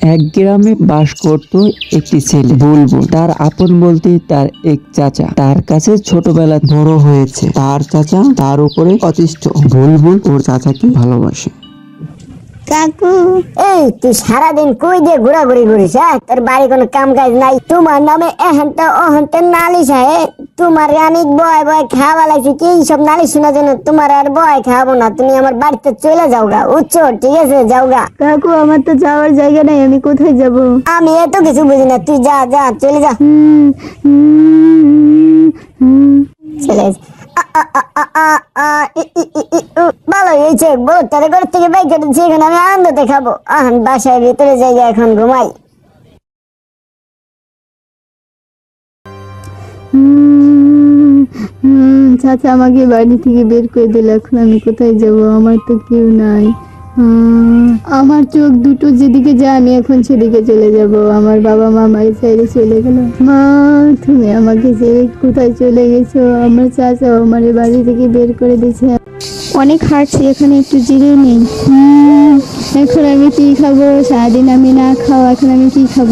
এক গ্রামে বাস করত একটি ছেলে, বুলবুল। তার আপন বলতে তার এক চাচা। তার কাছে ছোটবেলা বড় হয়েছে। তার চাচা তার উপরে অতিষ্ঠ। বুলবুল ওর চাচাকে ভালোবাসে। কাকু, এই তুই সারাদিন কই দিয়ে ঘোরাঘুরি করিস হ্যাঁ? তোর বাড়ি কোনো কাম কাজ নাই। তোমার নামে এহানটা ওহানটা নালিশ তোমার আমি বয় বয় খাওয়া লাগছে কি সব নালি শোনার জন্য তোমার আর বয় খাব না তুমি আমার বাড়িতে চলে যাও গা উচ্চ ঠিক আছে যাও গা কাকু আমার তো যাওয়ার জায়গা নাই আমি কোথায় যাব? আমি এত কিছু বুঝি না তুই যা যা চলে যা। চলে। ভালো হয়েছে বউ তার ঘর থেকে বাইক কেটেছি এখন আমি আনন্দ দেখাবো। আহ বাসায় ভিতরে যাই এখন ঘুমাই। চাচা আমাকে বাড়ি থেকে বের করে দিল, এখন আমি কোথায় যাব? আমার তো কেউ নাই। আমার চোখ দুটো যেদিকে যায়, আমি এখন সেদিকে চলে যাব। আমার বাবা মা আমার সাইডে চলে গেল। মা, তুমি আমাকে যে কোথায় চলে গেছো? আমার চাচা আমার বাড়ি থেকে বের করে দিয়েছে। অনেক হাঁটছি, এখানে একটু জিরে নেই। এখন আমি কি খাব? সারাদিন আমি না খাওয়া, এখন আমি কি খাব?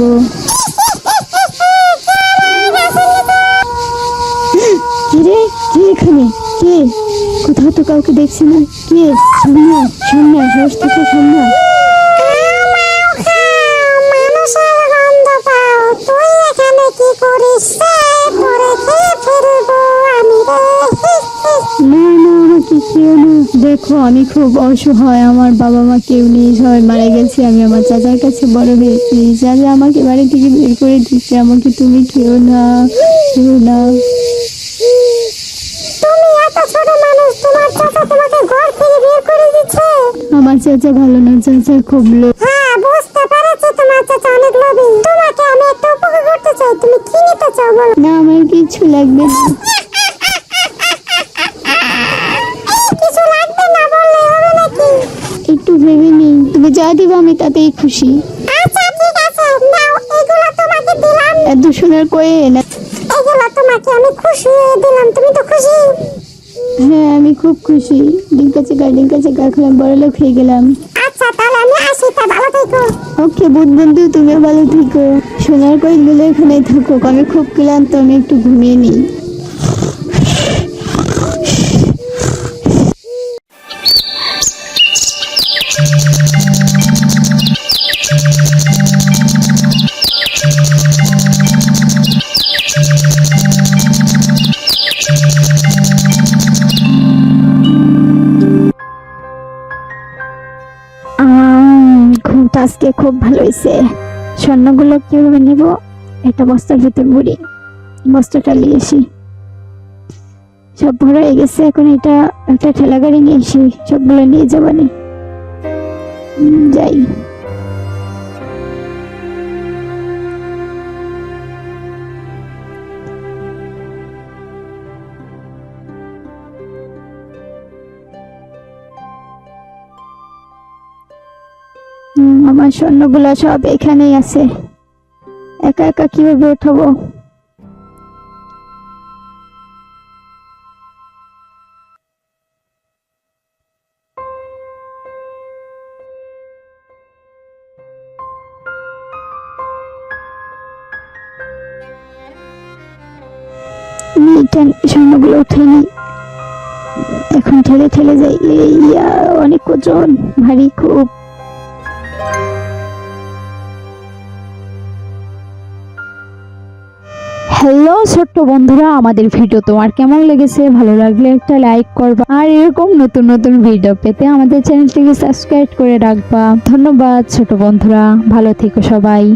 কে? কোথাও তো কাউকে দেখছি না। কে? সামনা সামনা সাহস থেকে সামনা দেখো, আমি খুব অসহায়। আমার বাবা মা কেউ নেই, সবাই মারা গেছে। আমি আমার চাচার কাছে বড় হয়েছি চাচা আমাকে বাড়ি থেকে বের করে দিচ্ছে। আমাকে তুমি কেউ না কেউ না তুমি এত ছোট মানুষ তোমার চাচা তোমাকে ঘর থেকে বের করে দিচ্ছে আমার চাচা ভালো না চাচা খুব লোক হ্যাঁ বুঝতে পেরেছি তোমার চাচা অনেক লোভী। তোমাকে আমি একটা উপকার করতে চাই তুমি কি নিতে চাও বলো? না আমার কিছু লাগবে না। কিছু লাগবে না বললে হবে নাকি? একটু ভেবে নিই তুমি যা দিবে আমি তাতেই খুশি। আচ্ছা ঠিক আছে নাও এগুলো তোমাকে দিলাম। এত সোনার কয়ে না এগুলো তোমাকে আমি খুশি দিলাম তুমি তো খুশি। হ্যাঁ আমি খুব খুশি। ডিঙ্কা চেকা ডিঙ্কা চেকা খেলাম বড় লোক হয়ে গেলাম। আচ্ছা তাহলে আমি আসি তা ভালো থেকো। ওকে বুধ বন্ধু তুমিও ভালো থেকো। সোনার কয়েকগুলো এখানেই থাকুক আমি খুব ক্লান্ত আমি একটু ঘুমিয়ে নিই। ঘুমটা আজকে খুব ভালো হয়েছে। স্বর্ণগুলো কীভাবে নিব? একটা বস্তার ভিতর ভরি। বস্তাটা নিয়ে আসি। সব ভরা হয়ে গেছে, এখন এটা একটা ঠেলা গাড়ি নিয়ে আসি। সবগুলো নিয়ে যাবানি যাই। আমার স্বর্ণগুলো সব এখানেই আছে। একা একা কীভাবে উঠাবো? স্বর্ণগুলো উঠে নিই এখন ঠেলে ঠেলে যাই। ইয়া, অনেক ওজন। ভারী খুব। হ্যালো ছোট্ট বন্ধুরা, আমাদের ভিডিও তোমার কেমন লেগেছে? ভালো লাগলে একটা লাইক করবা। আর এরকম নতুন নতুন ভিডিও পেতে আমাদের চ্যানেলটিকে সাবস্ক্রাইব করে রাখবা। ধন্যবাদ ছোট বন্ধুরা, ভালো থেকো সবাই।